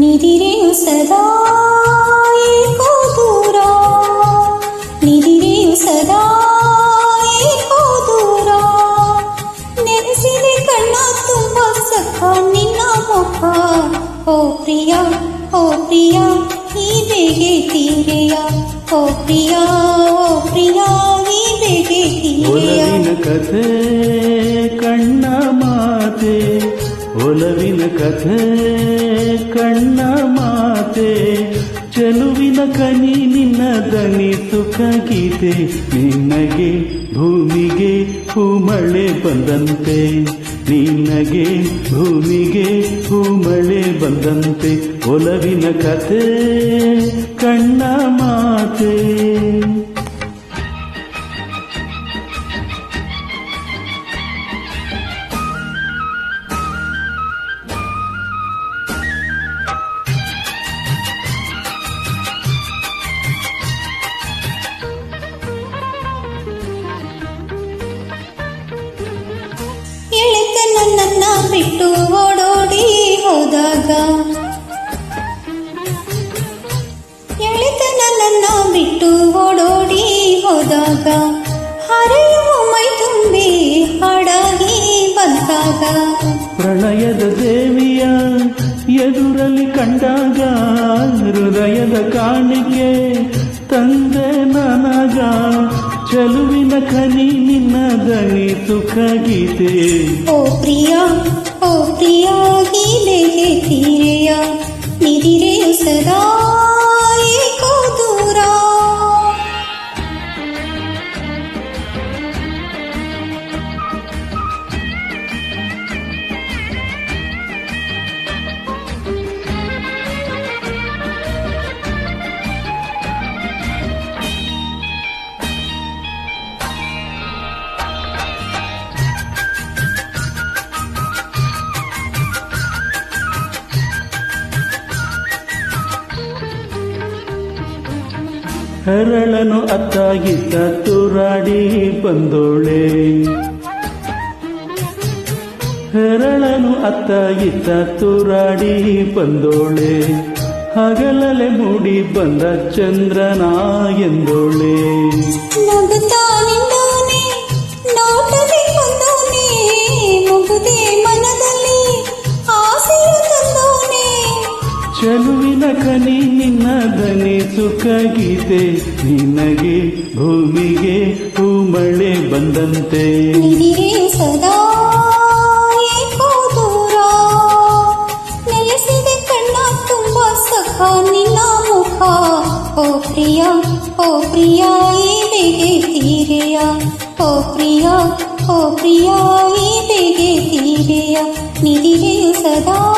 ನಿದಿರೆಯು ಸದಾ ಏಕೋ ದೂರ ನಿದಿರೆಯು ಸದಾ ಏಕೋ ದೂರ ನೆನೆಸಿದೆ ಕಣ್ಣ ತುಂಬ ಸಖ ನಿನ್ನ ಮುಖ ಓ ಪ್ರಿಯ ಓ ಪ್ರಿಯ ಈ ಬೇಗೆ ತೀರೆಯ ಓ ಪ್ರಿಯ ಓ ಪ್ರಿಯ ಈ ಬೇಗೆ ತೀರೆಯ ಒಲವಿನ ಕಥೆ ಕಣ್ಣ ಮಾತೆ ಒಲವಿನ ಕಥೆ, ಕಣ್ಣ ಮಾತೆ, ಚೆಲುವಿನ ಕನಿ, ನಿನ್ನ ದನಿ ಸುಖ ಗೀತೆ, ನಿನ್ನಗೆ ಭೂಮಿಗೆ ಹೂಮಳೆ ಬಂದಂತೆ, ನಿನ್ನಗೆ ಭೂಮಿಗೆ ಹೂಮಳೆ ಬಂದಂತೆ ಒಲವಿನ ಕಥೆ, ಕಣ್ಣ ಮಾತೆ. ನನ್ನ ಬಿಟ್ಟು ಓಡೋಡಿ ಹೋದಾಗ ಹರೆಯುವ ಮೈ ತುಂಬಿ ಹಾಡಾಗಿ ಬಂದಾಗ. ಪ್ರಣಯದ ದೇವಿಯ ಎದುರಲ್ಲಿ ಕಂಡಾಗ ಹೃದಯದ ಕಾಣಿಕೆ ತಂದೆ ನನಗ. ಚಲುವಿನ ಕನಿ ನಿನ್ನ ದನಿ ಸುಖ ಗೀತೆ. ಓ ಪ್ರಿಯ ಓ ಪ್ರಿಯ ಗೀಲೆಗೆ ಹೆರಳನು ಅತ್ತಾಗಿದ್ದ ತುರಾಡಿ ಬಂದೋಳೆ. ಹೆರಳನು ಅತ್ತಾಗಿದ್ದ ತುರಾಡಿ ಬಂದೋಳೆ. ಹಗಲಲೆ ಮೂಡಿ ಬಂದ ಚಂದ್ರನ ಎಂದೋಳೆ. ಚೆಲುವಿನ ಕನಿ ನಿನ್ನ ದನಿ ಸುಖ ಗೀತೆ ನಿನಗೆ ಭೂಮಿಗೆ ಹೂಮಳೆ ಬಂದಂತೆ. ಸದಾ ನೆಲೆಸಿದೆ ಕಣ್ಣ ತುಂಬ ಸಖ. ನಿನ್ನ ಮುಖ, ಓ ಪ್ರಿಯ ಓ ಪ್ರಿಯ, ಈ ಬೇಗೆ ತೀರೆಯ. ಓ ಪ್ರಿಯ ಓ ಪ್ರಿಯ, ಈ ಬೇಗೆ ತೀರೆಯ. ನಿದಿರೆಯು ಸದಾ